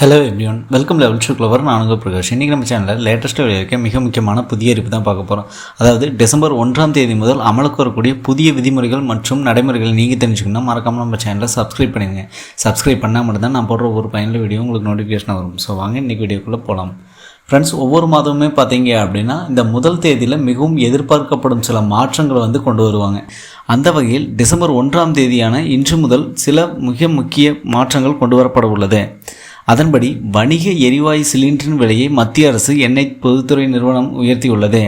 Hello everyone welcome level shoe clever நான் பிரகாஷ். இன்றைக்கி நம்ம சேனலில் லேட்டஸ்ட்டாக வெளியிருக்க மிக முக்கியமான புதிய அறிவிப்பு தான் பார்க்க போகிறோம் அதாவது டிசம்பர் ஒன்றாம் தேதி முதல் அமலுக்கு வரக்கூடிய புதிய விதிமுறைகள் மற்றும் நடைமுறைகள் நீங்கள் தெரிஞ்சுக்கணும் மறக்காமல் நம்ம சேனலை சப்ஸ்கிரைப் பண்ணிடுங்க. சப்ஸ்கிரைப் பண்ணால் மட்டும்தான் நான் போடுற ஒரு பயனில் வீடியோ உங்களுக்கு நோட்டிஃபிகேஷன் வரும். ஸோ வாங்க இன்றைக்கி வீடியோக்குள்ளே போகலாம் ஃப்ரெண்ட்ஸ் ஒவ்வொரு மாதமுமே பார்த்தீங்க அப்படின்னா இந்த முதல் தேதியில் மிகவும் எதிர்பார்க்கப்படும் சில மாற்றங்களை வந்து கொண்டு வருவாங்க. அந்த வகையில் டிசம்பர் ஒன்றாம் தேதியான இன்று முதல் சில மிக முக்கிய மாற்றங்கள் கொண்டு வரப்பட உள்ளது. அதன்படி வணிக எரிவாயு சிலிண்டரின் விலையை மத்திய அரசு எண்ணெய் பொதுத்துறை நிறுவனம் உயர்த்தியுள்ளது.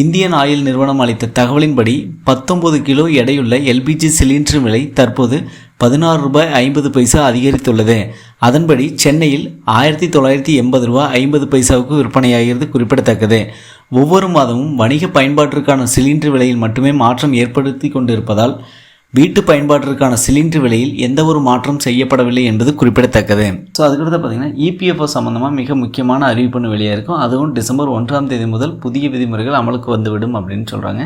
இந்தியன் ஆயில் நிறுவனம் அளித்த தகவலின்படி பத்தொன்பது கிலோ எடையுள்ள எல்பிஜி சிலிண்டர் விலை தற்போது பதினாறு ரூபாய் ஐம்பது பைசா அதிகரித்துள்ளது. அதன்படி சென்னையில் ஆயிரத்தி தொள்ளாயிரத்தி எண்பது ரூபாய் ஐம்பது பைசாவுக்கு விற்பனையாகிறது குறிப்பிடத்தக்கது. ஒவ்வொரு மாதமும் வணிக பயன்பாட்டிற்கான சிலிண்டர் விலையில் மட்டுமே மாற்றம் ஏற்படுத்தி கொண்டிருப்பதால் வீட்டு பயன்பாட்டிற்கான சிலிண்டர் விலையில் எந்த ஒரு மாற்றம் செய்யப்படவில்லை என்பது குறிப்பிடத்தக்கது. ஸோ அதுக்கடுத்து பார்த்தீங்கன்னா இபிஎஃப்ஓ சம்மந்தமாக மிக முக்கியமான அறிவிப்புன்னு வெளியாக இருக்கும் அதுவும் டிசம்பர் ஒன்றாம் தேதி முதல் புதிய விதிமுறைகள் அமலுக்கு வந்துவிடும் அப்படின்னு சொல்கிறாங்க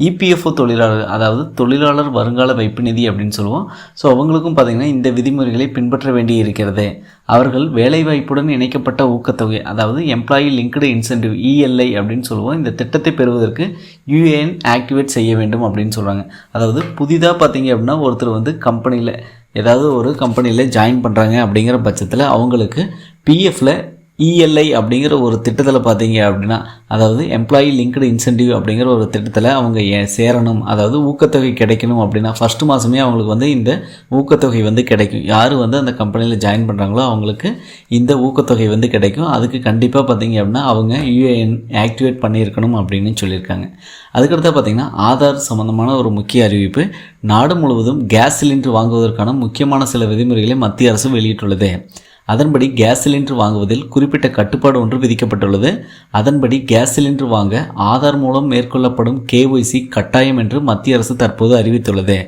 இபிஎஃப்ஓ தொழிலாளர் அதாவது தொழிலாளர் வருங்கால வைப்பு நிதி அப்படின்னு சொல்லுவோம். ஸோ அவங்களுக்கும் பார்த்திங்கன்னா இந்த விதிமுறைகளை பின்பற்ற வேண்டி இருக்கிறது. அவர்கள் வேலைவாய்ப்புடன் இணைக்கப்பட்ட ஊக்கத்தொகை அதாவது எம்ப்ளாயி லிங்க்டு இன்சென்டிவ் இஎல்ஐ அப்படின்னு சொல்லுவோம். இந்த திட்டத்தை பெறுவதற்கு யூஏஎன் ஆக்டிவேட் செய்ய வேண்டும் அப்படின்னு சொல்கிறாங்க அதாவது புதிதாக பார்த்தீங்க அப்படின்னா ஒருத்தர் வந்து கம்பெனியில் ஏதாவது ஒரு கம்பெனியில் ஜாயின் பண்ணுறாங்க அப்படிங்கிற பட்சத்தில் அவங்களுக்கு பிஎஃப்பில் இஎல்ஐ அப்படிங்கிற ஒரு திட்டத்தில் பார்த்தீங்க அப்படின்னா அதாவது எம்ப்ளாயி லிங்க்டு இன்சென்டிவ் அப்படிங்கிற ஒரு திட்டத்தில் அவங்க ஏ- சேரணும். அதாவது ஊக்கத்தொகை கிடைக்கணும் அப்படின்னா ஃபஸ்ட்டு மாதமே அவங்களுக்கு வந்து இந்த ஊக்கத்தொகை வந்து கிடைக்கும். யார் வந்து அந்த கம்பெனியில் ஜாயின் பண்ணுறாங்களோ அவங்களுக்கு இந்த ஊக்கத்தொகை வந்து கிடைக்கும். அதுக்கு கண்டிப்பாக பார்த்தீங்க அப்படின்னா அவங்க யூஏஎன் ஆக்டிவேட் பண்ணியிருக்கணும் அப்படின்னு சொல்லியிருக்காங்க. அதுக்கடுத்து பார்த்தீங்கன்னா ஆதார் சம்மந்தமான ஒரு முக்கிய அறிவிப்பு. நாடு முழுவதும் கேஸ் சிலிண்டர் வாங்குவதற்கான முக்கியமான சில விதிமுறைகளை மத்திய அரசு வெளியிட்டுள்ளது. அதன்படி கேஸ் சிலிண்டர் வாங்குவதில் குறிப்பிட்ட கட்டுப்பாடு ஒன்று விதிக்கப்பட்டுள்ளது. அதன்படி கேஸ் சிலிண்டர் வாங்க ஆதார் மூலம் மேற்கொள்ளப்படும் கேஒய்சி கட்டாயம் என்று மத்திய அரசு தற்போது அறிவித்துள்ளது.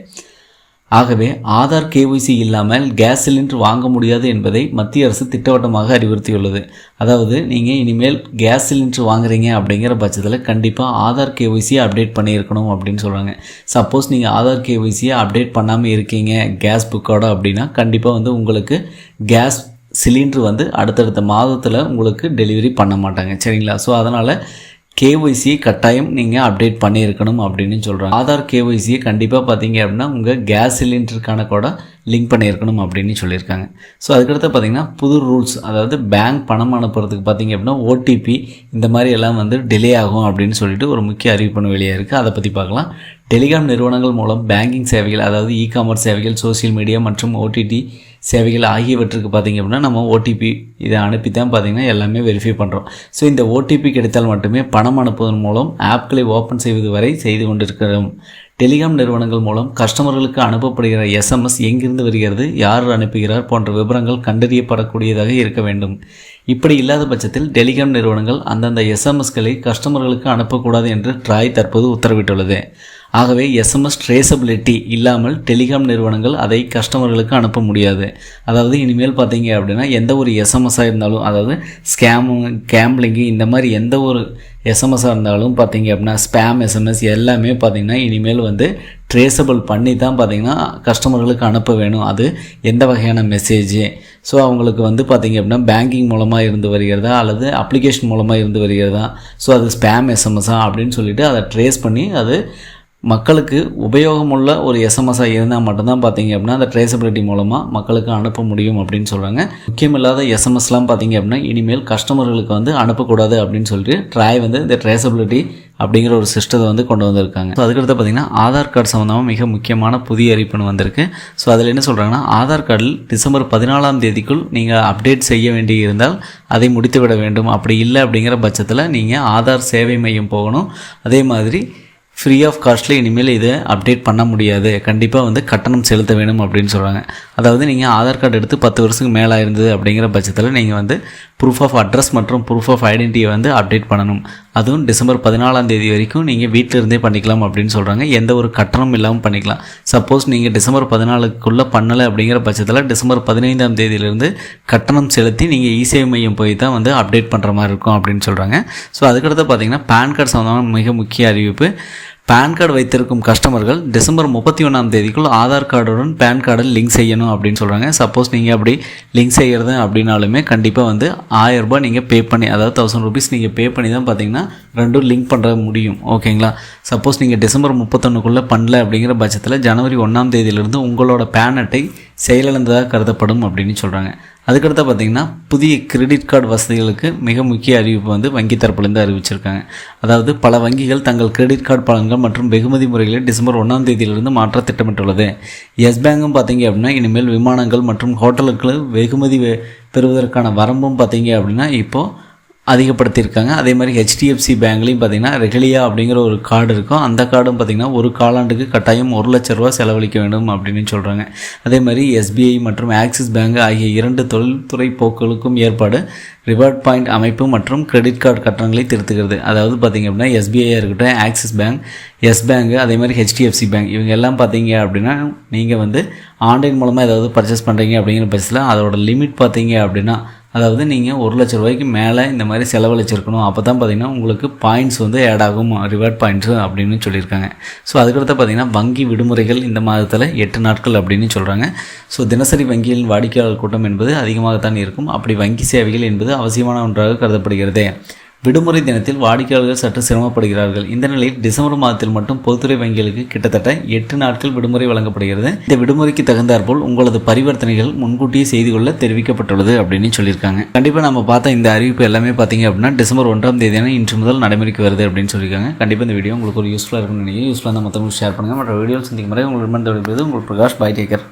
ஆகவே ஆதார் கேஒய்சி இல்லாமல் கேஸ் சிலிண்டர் வாங்க முடியாது என்பதை மத்திய அரசு திட்டவட்டமாக அறிவுறுத்தியுள்ளது. அதாவது நீங்கள் இனிமேல் கேஸ் சிலிண்டர் வாங்குறீங்க அப்படிங்கிற பட்சத்தில் கண்டிப்பாக ஆதார் கேஒய்சியை அப்டேட் பண்ணியிருக்கணும் அப்படின்னு சொல்கிறாங்க சப்போஸ் நீங்கள் ஆதார் கேஒய்சியை அப்டேட் பண்ணாமல் இருக்கீங்க கேஸ் புக்கோட அப்படின்னா கண்டிப்பாக வந்து உங்களுக்கு கேஸ் சிலிண்ட்ரு வந்து அடுத்தடுத்த மாதத்தில் உங்களுக்கு டெலிவரி பண்ண மாட்டாங்க. சரிங்களா? ஸோ அதனால் கேஒய்சியை கட்டாயம் நீங்கள் அப்டேட் பண்ணியிருக்கணும் அப்படின்னு சொல்கிறாங்க ஆதார் கேஒய்சியை கண்டிப்பாக பார்த்தீங்க அப்படின்னா உங்கள் கேஸ் சிலிண்டருக்கான கூட லிங்க் பண்ணியிருக்கணும் அப்படின்னு சொல்லியிருக்காங்க. ஸோ அதுக்கடுத்து பார்த்தீங்கன்னா புது ரூல்ஸ் அதாவது பேங்க் பணம் அனுப்புறதுக்கு பார்த்தீங்க அப்படின்னா ஓடிபி இந்த மாதிரி எல்லாம் வந்து டிலே ஆகும் அப்படின்னு சொல்லிட்டு ஒரு முக்கிய அறிவிப்பு வெளியாக இருக்குது அதை பற்றி பார்க்கலாம். டெலிகாம் நிறுவனங்கள் மூலம் பேங்கிங் சேவைகள் அதாவது இ காமர்ஸ் சேவைகள் சோஷியல் மீடியா மற்றும் ஓடிடி சேவைகள் ஆகியவற்றுக்கு பார்த்திங்க அப்படின்னா நம்ம ஓடிபி இதை அனுப்பி தான் பார்த்திங்கன்னா எல்லாமே வெரிஃபை பண்ணுறோம் ஸோ இந்த ஓடிபி கிடைத்தால் மட்டுமே பணம் அனுப்புவதன் மூலம் ஆப்களை ஓப்பன் செய்வது வரை செய்து கொண்டிருக்கிறோம். டெலிகாம் நிறுவனங்கள் மூலம் கஸ்டமர்களுக்கு அனுப்பப்படுகிற எஸ்எம்எஸ் எங்கிருந்து வருகிறது யார் அனுப்புகிறார் போன்ற விவரங்கள் கண்டறியப்படக்கூடியதாக இருக்க வேண்டும். இப்படி இல்லாத பட்சத்தில் டெலிகாம் நிறுவனங்கள் அந்தந்த எஸ்எம்எஸ்களை கஸ்டமர்களுக்கு அனுப்பக்கூடாது என்று ட்ராய் தற்போது உத்தரவிட்டுள்ளது. ஆகவே எஸ்எம்எஸ் ட்ரேசபிலிட்டி இல்லாமல் டெலிகாம் நிறுவனங்கள் அதை கஸ்டமர்களுக்கு அனுப்ப முடியாது. அதாவது இனிமேல் பார்த்தீங்க அப்படின்னா எந்த ஒரு எஸ்எம்எஸ்ஸாக இருந்தாலும் அதாவது ஸ்கேமு கேம்லிங்கு இந்த மாதிரி எந்த ஒரு எஸ்எம்எஸ்ஸாக இருந்தாலும் பார்த்தீங்க அப்படின்னா ஸ்பேம் எஸ்எம்எஸ் எல்லாமே பார்த்தீங்கன்னா இனிமேல் வந்து ட்ரேசபிள் பண்ணி தான் பார்த்தீங்கன்னா கஸ்டமர்களுக்கு அனுப்ப வேணும். அது எந்த வகையான மெசேஜ் ஸோ அவங்களுக்கு வந்து பார்த்திங்க அப்படின்னா பேங்கிங் மூலமாக இருந்து வருகிறதா அல்லது அப்ளிகேஷன் மூலமாக இருந்து வருகிறதா? ஸோ அது ஸ்பேம் எஸ்எம்எஸ்ஸா அப்படின்னு சொல்லிட்டு அதை ட்ரேஸ் பண்ணி அது மக்களுக்கு உபயோகமுள்ள ஒரு எஸ்எம்எஸ்ஸாக இருந்தால் மட்டும்தான் பார்த்தீங்க அப்படின்னா அந்த ட்ரேசபிலிட்டி மூலமாக மக்களுக்கு அனுப்ப முடியும் அப்படின்னு சொல்கிறாங்க முக்கியமில்லாத எஸ்எம்எஸ்லாம் பார்த்தீங்க அப்படின்னா இனிமேல் கஸ்டமர்களுக்கு வந்து அனுப்பக்கூடாது அப்படின்னு சொல்லிட்டு ட்ராய் வந்து இந்த ட்ரேசபிலிட்டி அப்படிங்கிற ஒரு சிஸ்டத்தை வந்து கொண்டு வந்திருக்காங்க. ஸோ அதுக்கடுத்து பார்த்தீங்கன்னா ஆதார் கார்டு சம்மந்தமாக மிக முக்கியமான புதிய அறிவிப்புன்னு வந்திருக்கு. ஸோ அதில் என்ன சொல்கிறாங்கன்னா ஆதார் கார்டில் டிசம்பர் பதினாலாம் தேதிக்குள் நீங்கள் அப்டேட் செய்ய வேண்டி இருந்தால் அதை முடித்து விட வேண்டும். அப்படி இல்லை அப்படிங்கிற பட்சத்தில் நீங்கள் ஆதார் சேவை மையம் போகணும். அதே மாதிரி ஃப்ரீ ஆஃப் காஸ்ட்டில் இனிமேல் இதை அப்டேட் பண்ண முடியாது. கண்டிப்பாக வந்து கட்டணம் செலுத்த வேணும் அப்படின்னு சொல்கிறாங்க அதாவது நீங்கள் ஆதார் கார்டு எடுத்து பத்து வருஷத்துக்கு மேலே இருந்தது அப்படிங்கிற பட்சத்தில் நீங்கள் வந்து ப்ரூஃப் ஆஃப் அட்ரஸ் மற்றும் ப்ரூஃப் ஆஃப் ஐடென்டிட்டியை வந்து அப்டேட் பண்ணணும். அதுவும் டிசம்பர் பதினாலாம் தேதி வரைக்கும் நீங்கள் வீட்டில் இருந்தே பண்ணிக்கலாம் அப்படின்னு சொல்கிறாங்க எந்த ஒரு கட்டணம் இல்லாமல் பண்ணிக்கலாம். சப்போஸ் நீங்கள் டிசம்பர் பதினாலுக்குள்ளே பண்ணலை அப்படிங்கிற பட்சத்தில் டிசம்பர் பதினைந்தாம் தேதியிலிருந்து கட்டணம் செலுத்தி நீங்கள் இசேவை மையம் போய் தான் வந்து அப்டேட் பண்ணுற மாதிரி இருக்கும் அப்படின்னு சொல்கிறாங்க ஸோ அதுக்கடுத்து பார்த்தீங்கன்னா பேன் கார்டு சம்மந்தமான மிக முக்கிய அறிவிப்பு. பேன் கார்டு வைத்திருக்கும் கஸ்டமர்கள் டிசம்பர் முப்பத்தி ஒன்றாம் தேதிக்குள் ஆதார் கார்டுடன் பேன் கார்டை லிங்க் செய்யணும் அப்படின்னு சொல்கிறாங்க சப்போஸ் நீங்கள் அப்படி லிங்க் செய்கிறது அப்படின்னாலுமே கண்டிப்பாக வந்து ஆயிரம் ரூபாய் நீங்கள் பே பண்ணி அதாவது தௌசண்ட் ருபீஸ் நீங்கள் பே பண்ணி தான் பார்த்தீங்கன்னா ரெண்டும் லிங்க் பண்ணுற முடியும். ஓகேங்களா சப்போஸ் நீங்கள் டிசம்பர் முப்பத்தொன்னுக்குள்ளே பண்ணல அப்படிங்கிற பட்சத்தில் ஜனவரி ஒன்றாம் தேதியிலிருந்து உங்களோட பேன் அட்டை செயலிழந்ததாக கருதப்படும் அப்படின்னு சொல்கிறாங்க அதுக்கடுத்து பார்த்தீங்கன்னா புதிய கிரெடிட் கார்டு வசதிகளுக்கு மிக முக்கிய அறிவிப்பு வந்து வங்கி தரப்புலேருந்து அறிவிச்சிருக்காங்க. அதாவது பல வங்கிகள் தங்கள் கிரெடிட் கார்டு பலன்கள் மற்றும் வெகுமதி முறைகளை டிசம்பர் ஒன்றாம் தேதியிலிருந்து மாற்ற திட்டமிட்டுள்ளது. எஸ் பேங்கும் பார்த்தீங்க அப்படின்னா இனிமேல் விமானங்கள் மற்றும் ஹோட்டலுக்கு வெகுமதி பெறுவதற்கான வரம்பும் பார்த்தீங்க அப்படின்னா இப்போது அதிகப்படுத்தியிருக்காங்க. அதே மாதிரி ஹெச்டிஎஃப்சி பேங்க்லேயும் பார்த்தீங்கன்னா ரெகிலியா அப்படிங்கிற ஒரு கார்டு இருக்கும். அந்த கார்டும் பார்த்தீங்கன்னா ஒரு காலாண்டுக்கு கட்டாயம் ஒரு லட்ச ரூபா செலவழிக்க வேண்டும் அப்படின்னு சொல்கிறாங்க அதே மாதிரி எஸ்பிஐ மற்றும் ஆக்சிஸ் பேங்க் ஆகிய இரண்டு தொழில்துறை போக்குகளுக்கும் ஏற்பாடு ரிவார்ட் பாயிண்ட் அமைப்பு மற்றும் கிரெடிட் கார்டு கட்டணங்களை திருத்துகிறது. அதாவது பார்த்தீங்க அப்படின்னா எஸ்பிஐயாக இருக்கட்டும் ஆக்சிஸ் பேங்க் எஸ் பேங்க் அதே மாதிரி ஹெச்டிஎஃப்சி பேங்க் இவங்க எல்லாம் பார்த்தீங்க அப்படின்னா நீங்கள் வந்து ஆன்லைன் மூலமாக ஏதாவது பர்ச்சேஸ் பண்ணுறீங்க அப்படிங்கிற பட்சத்தில் அதோட லிமிட் பார்த்தீங்க அப்படின்னா அதாவது நீங்கள் ஒரு லட்ச ரூபாய்க்கு மேலே இந்த மாதிரி செலவழிச்சிருக்கணும். அப்போ தான் பார்த்தீங்கன்னா உங்களுக்கு பாயிண்ட்ஸ் வந்து ஆட் ஆகும் ரிவார்ட் பாயிண்ட்ஸு அப்படின்னு சொல்லியிருக்காங்க. ஸோ அதுக்கடுத்து பார்த்தீங்கன்னா வங்கி விடுமுறைகள் இந்த மாதத்தில் எட்டு நாட்கள் அப்படின்னு சொல்கிறாங்க ஸோ தினசரி வங்கியின் வாடிக்கையாளர் கூட்டம் என்பது அதிகமாகத்தான் இருக்கும். அப்படி வங்கி சேவைகள் என்பது அவசியமான ஒன்றாக கருதப்படுகிறது. விடுமுறை தினத்தில் வாடிக்கையாளர்கள் சற்று சிரமப்படுகிறார்கள். இந்த நிலையில் டிசம்பர் மாதத்தில் மட்டும் பொதுத்துறை வங்கிகளுக்கு கிட்டத்தட்ட எட்டு நாட்கள் விடுமுறை வழங்கப்படுகிறது. இந்த விடுமுறைக்கு தகுந்தாற்போல் உங்களது பரிவர்த்தனைகள் முன்கூட்டியே செய்து கொள்ள தெரிவிக்கப்பட்டுள்ளது அப்படின்னு சொல்லியிருக்காங்க. கண்டிப்பாக நம்ம பார்த்த இந்த அறிவிப்பு எல்லாமே பார்த்தீங்க அப்படின்னா டிசம்பர் ஒன்றாம் தேதியான இன்று முதல் நடைமுறைக்கு வருது அப்படின்னு சொல்லியிருக்காங்க. கண்டிப்பாக இந்த வீடியோ உங்களுக்கு ஒரு யூஸ்ஃபுல்லாக இருக்கும்னு நினைக்கிறேன். யூஸ்ஃபுல்லாக மற்றவங்களுக்கு ஷேர் பண்ணுங்கள் மற்ற வீடியோ சந்திக்கும் முறை உங்களுக்கு உங்கள் பிரகாஷ் பாய் டேக்கர்